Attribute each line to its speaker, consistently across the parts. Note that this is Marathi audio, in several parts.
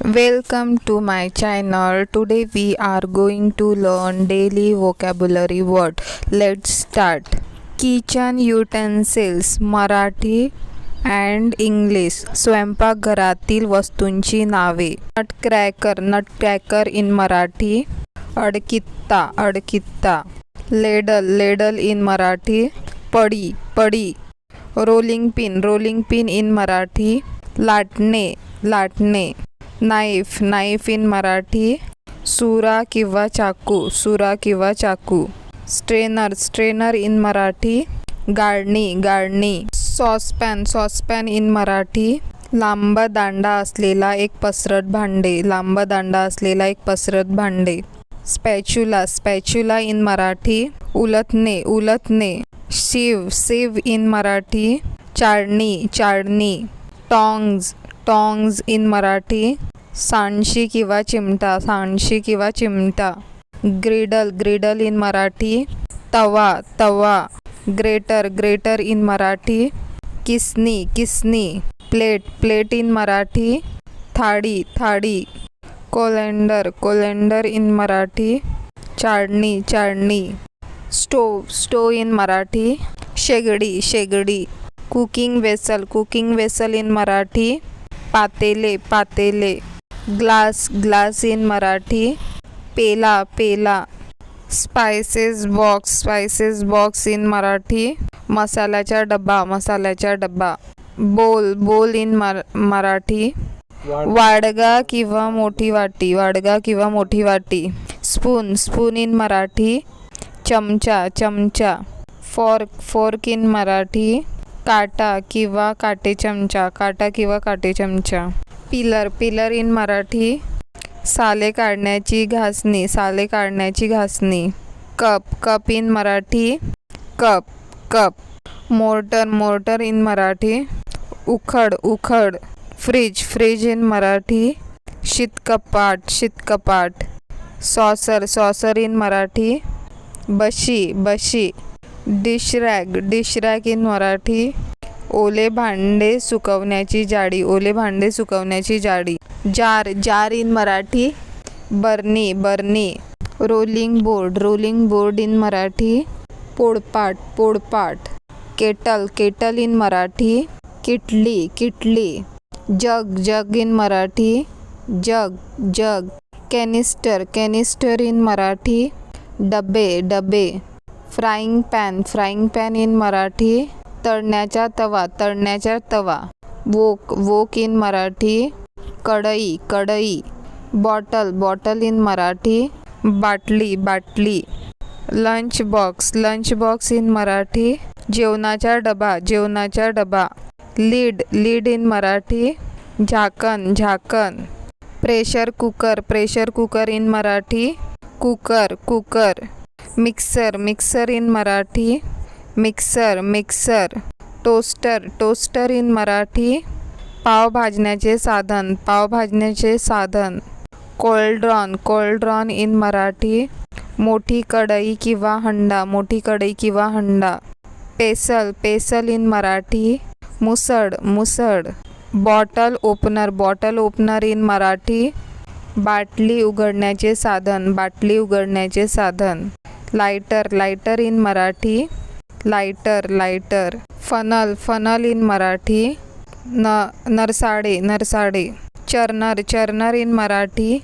Speaker 1: Welcome to my channel. Today we are going to learn daily vocabulary word. Let's start. Kitchen utensils Marathi and English स्वयंपाकघरातील वस्तूंची नावे नटक्रॅकर नटक्रॅकर इन मराठी अडकित्ता अडकित्ता लेडल लेडल इन मराठी पडी पडी rolling pin rolling pin in Marathi लाटणे लाटणे नाईफ नाईफ इन मराठी. सुरा किंवा चाकू सुरा किंवा चाकू. Strainer strainer in Marathi. गाळणी गाळणी. Saucepan saucepan in Marathi. लांब दांडा असलेला एक पसरट भांडे लांब दांडा असलेला एक पसरट भांडे. Spatula spatula in Marathi. उलथणे उलथणे. Sieve sieve in Marathi. चाळणी चाळणी. Tongs tongs in Marathi. Sandshi किंवा चिमटा सांडशी किंवा चिमटा. Griddle griddle in Marathi. तवा तवा. Grater grater in Marathi. किसनी किसनी. Plate plate in Marathi. थाळी थाळी कोलेंडर कोलेंडर इन मराठी. चाळणी चाळणी. Stove stove in Marathi. शेगडी शेगडी. Cooking vessel cooking vessel in Marathi. पातेले पातेले. ग्लास ग्लास इन मराठी पेला पेला spices box spices box in Marathi मसाल्याचा डब्बा मसाल्याचा डब्बा बोल बोल इन मर मराठी वाडगा. किंवा मोठी वाटी वाडगा किंवा मोठी वाटी स्पून स्पून इन मराठी चमचा चमचा फॉर्क फॉर्क इन मराठी काटा किंवा काटे चमचा काटा किंवा काटे चमचा. पिलर पिलर इन मराठी साले काढण्याची घासणी साले काढण्याची घासणी. Cup cup in Marathi cup cup. Mortar mortar in Marathi उखड उखड. फ्रीज फ्रीज इन मराठी शीतकपाट शीतकपाट. सॉसर सॉसर इन मराठी बशी बशी. Dish rag dish rag in Marathi. ओले भांडे सुकवण्याची जाडी ओले भांडे सुकवण्याची जाडी. Jar jar in Marathi. Bernie Bernie. Rolling board rolling board in Marathi. पोडपाट पोडपाट. Kettle kettle in Marathi. किटली किटली. Jug jug in Marathi. Jug jug. Canister canister in Marathi. डबे डबे. Frying pan. Frying pan in Marathi. तळण्याचा तवा. तळण्याचा तवा. वोक. Wok in Marathi. कढई. कढई. बॉटल. Bottle in Marathi. बाटली. बाटली. Lunch box. Lunch box in Marathi. जेवणाचा डबा. जेवणाचा डबा. लीड. Lid in Marathi. झाकण. झाकण. Pressure cooker. Pressure cooker in Marathi. Cooker. Cooker. Mixer mixer in Marathi mixer mixer toaster toaster in Marathi पाव भाजण्याचे साधन पाव भाजण्याचे साधन कोल्ड्रॉन कोल्ड्रॉन इन मराठी मोठी कढई किंवा हंडा मोठी कढई किंवा हंडा पेसल पेसल इन मराठी मुसळ मुसळ bottle opener bottle opener in Marathi बाटली उघडण्याचे साधन बाटली उघडण्याचे साधन. Lighter lighter in Marathi lighter lighter funnel funnel in Marathi न नरसाडे नरसाडे चर्नर चर्नर इन मराठी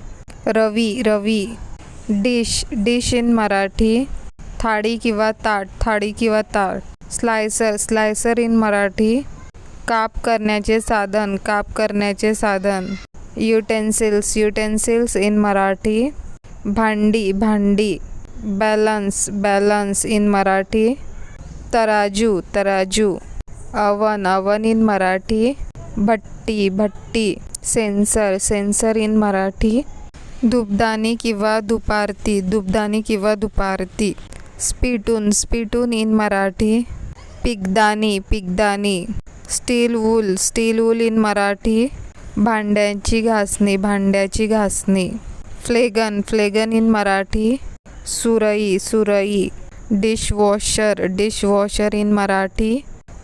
Speaker 1: रवी रवी डिश डिश इन मराठी थाळी किंवा ताट थाळी किंवा ताट स्लायसर स्लायसर इन मराठी काप करण्याचे साधन काप करण्याचे साधन युटेन्सिल्स युटेन्सिल्स इन मराठी भांडी भांडी बॅलन्स बॅलन्स इन मराठी तराजू तराजू अवन अवन इन मराठी भट्टी भट्टी सेन्सर सेन्सर इन मराठी दुबदानी किंवा दुपारती दुबदानी किंवा दुपारती स्पिटून स्पिटून इन मराठी पिकदानी पिकदानी steel wool steel wool in Marathi भांड्यांची घासणी भांड्याची घासणी फ्लेगन फ्लेगन इन मराठी सुरई सुरई. Dishwasher dishwasher in Marathi.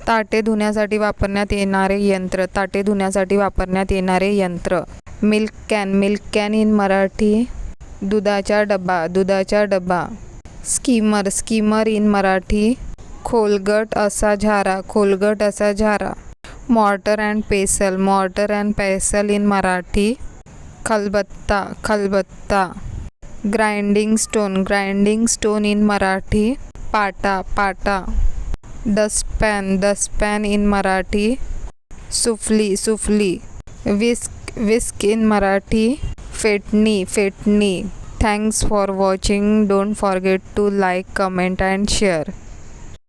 Speaker 1: ताटे धुण्यासाठी वापरण्यात येणारे यंत्र ताटे धुण्यासाठी वापरण्यात येणारे यंत्र. Milk can milk can in Marathi. दुधाचा डबा दुधाचा डबा. Skimmer skimmer in Marathi. खोलगट असा झारा खोलगट असा झारा. Mortar and pestle mortar and pestle in Marathi. खलबत्ता खलबत्ता. grinding stone grinding stone in Marathi पाटा पाटा डस्टपॅन डस्टपॅन in Marathi सुफली सुफली whisk whisk in Marathi फेटणी फेटणी thanks for watching don't forget to like comment and share